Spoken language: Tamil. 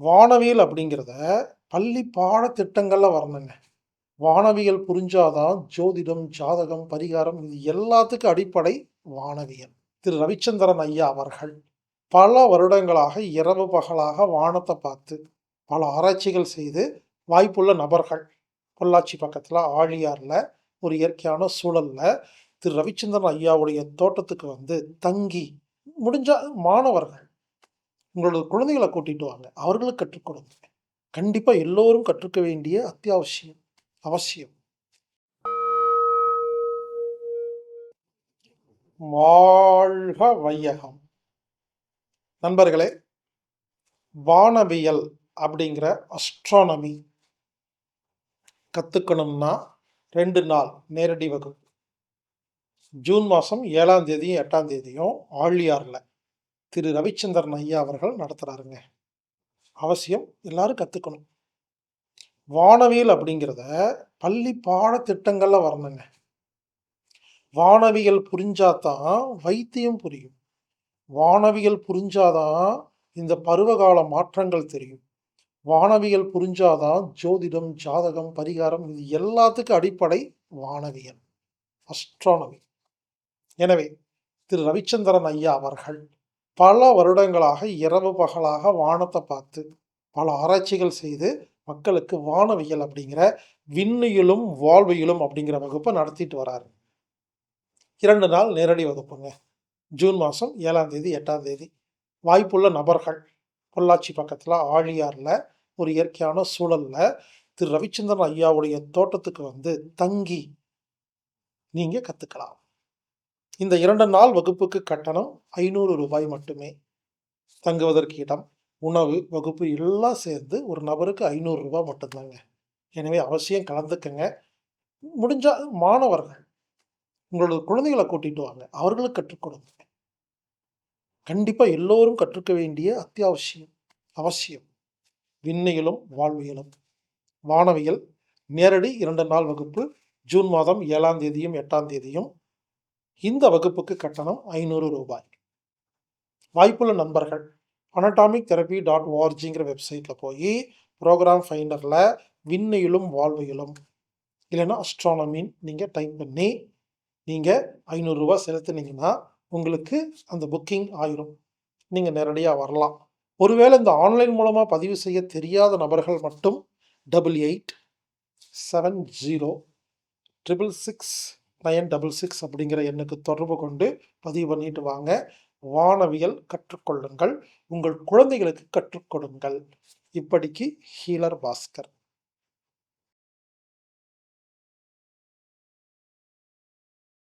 வானவியல் அப்படிங்கிறத பள்ளி பாடத்திட்டங்களில் வரணுங்க. வானவியல் புரிஞ்சாதான் ஜோதிடம் ஜாதகம் பரிகாரம் இது எல்லாத்துக்கும் அடிப்படை வானவியல். திரு. ரவிச்சந்திரன் ஐயா அவர்கள் பல வருடங்களாக இரவு பகலாக வானத்தை பார்த்து பல ஆராய்ச்சிகள் செய்து வாய்ப்புள்ள நபர்கள். பொள்ளாச்சி பக்கத்தில் ஆழியாரில் ஒரு இயற்கையான சூழலில் திரு. ரவிச்சந்திரன் ஐயாவுடைய தோட்டத்துக்கு வந்து தங்கி முடிஞ்ச மாணவர்கள் உங்களோட குழந்தைகளை கூட்டிட்டு வாங்க. அவர்களுக்கு கற்றுக் கொடுங்க. கண்டிப்பாக எல்லோரும் கற்றுக்க வேண்டிய அத்தியாவசியம் அவசியம். வாழ்க வையகம். நண்பர்களே வானவியல் அப்படிங்கிற அஸ்ட்ரானமி கற்றுக்கணும்னா ரெண்டு நாள் நேரடி வகுப்பு. ஜூன் மாதம் ஏழாம் தேதியும் எட்டாம் தேதியும் ஆழியாரில் திரு ரவிச்சந்திரன் ஐயா அவர்கள் நடத்துகிறாருங்க அவசியம் எல்லாரும் கற்றுக்கணும் வானவியல் அப்படிங்கிறத பள்ளி பாடத்திட்டங்களில் வரணுங்க. வானவியல் புரிஞ்சாதான் வைத்தியம் புரியும். வானவியல் புரிஞ்சாதான் இந்த பருவகால மாற்றங்கள் தெரியும். வானவியல் புரிஞ்சாதான் ஜோதிடம் ஜாதகம் பரிகாரம் இது எல்லாத்துக்கும் அடிப்படை வானவியல் அஸ்ட்ரானமி எனவே திரு ரவிச்சந்திரன் ஐயா அவர்கள் பல வருடங்களாக இரவு பகலாக வானத்தை பார்த்து பல ஆராய்ச்சிகள் செய்து மக்களுக்கு வானவியல் அப்படிங்கிற விண்ணியலும் வாழ்வியலும் அப்படிங்கிற வகுப்பை நடத்திட்டு வராரு. இரண்டு நாள் நேரடி வகுப்புங்க. ஜூன் மாதம் ஏழாம் தேதி எட்டாம் தேதி. வாய்ப்புள்ள நபர்கள் பொள்ளாச்சி பக்கத்தில் ஆழியாரில் ஒரு இயற்கையான சூழலில் திரு. ரவிச்சந்திரன் ஐயாவுடைய தோட்டத்துக்கு வந்து தங்கி நீங்கள் கற்றுக்கலாம் இந்த இரண்டு நாள் வகுப்புக்கு கட்டணம் ஐநூறு ரூபாய் மட்டுமே. தங்குவதற்கு இடம் உணவு வகுப்பு எல்லாம் சேர்ந்து ஒரு நபருக்கு ஐநூறு ரூபாய் மட்டும்தாங்க. எனவே அவசியம் கலந்துக்கங்க. முடிஞ்சால் மாணவர்கள் உங்களோட குழந்தைகளை கூட்டிட்டு வாங்க. அவர்களுக்கு கற்றுக் கொடுங்க. கண்டிப்பாக எல்லோரும் கற்றுக்க வேண்டிய அத்தியாவசியம் அவசியம். விண்ணியலும் வாழ்வியலும் வானவியல் நேரடி இரண்டு நாள் வகுப்பு ஜூன் மாதம் ஏழாம் தேதியும் எட்டாம் தேதியும் இந்த வகுப்புக்கு கட்டணம் ஐநூறு ரூபாய். வாய்ப்புள்ள நண்பர்கள் அனட்டாமிக் தெரப்பி டாட் ஓஆர்ஜிங்கிற வெப்சைட்டில் போய் ப்ரோக்ராம் ஃபைண்டரில் விண்ணையிலும் வாழ்வையிலும் இல்லைன்னா அஸ்ட்ரானமின்னு நீங்கள் டைப் பண்ணி நீங்கள் ஐநூறுரூவா செலுத்துனீங்கன்னா உங்களுக்கு அந்த புக்கிங் ஆயிரும். நீங்கள் நேரடியாக வரலாம். ஒருவேளை இந்த ஆன்லைன் மூலமாக பதிவு செய்ய தெரியாத நபர்கள் மட்டும் double eight seven zero triple six nine double six அப்படிங்கிற எண்ணுக்கு தொடர்பு கொண்டு பதிவு பண்ணிட்டு வாங்க. வானவியல் கற்றுக்கொள்ளுங்கள். உங்கள் குழந்தைகளுக்கு கற்றுக் கொடுங்கள். இப்படிக்கு ஹீலர் பாஸ்கர்.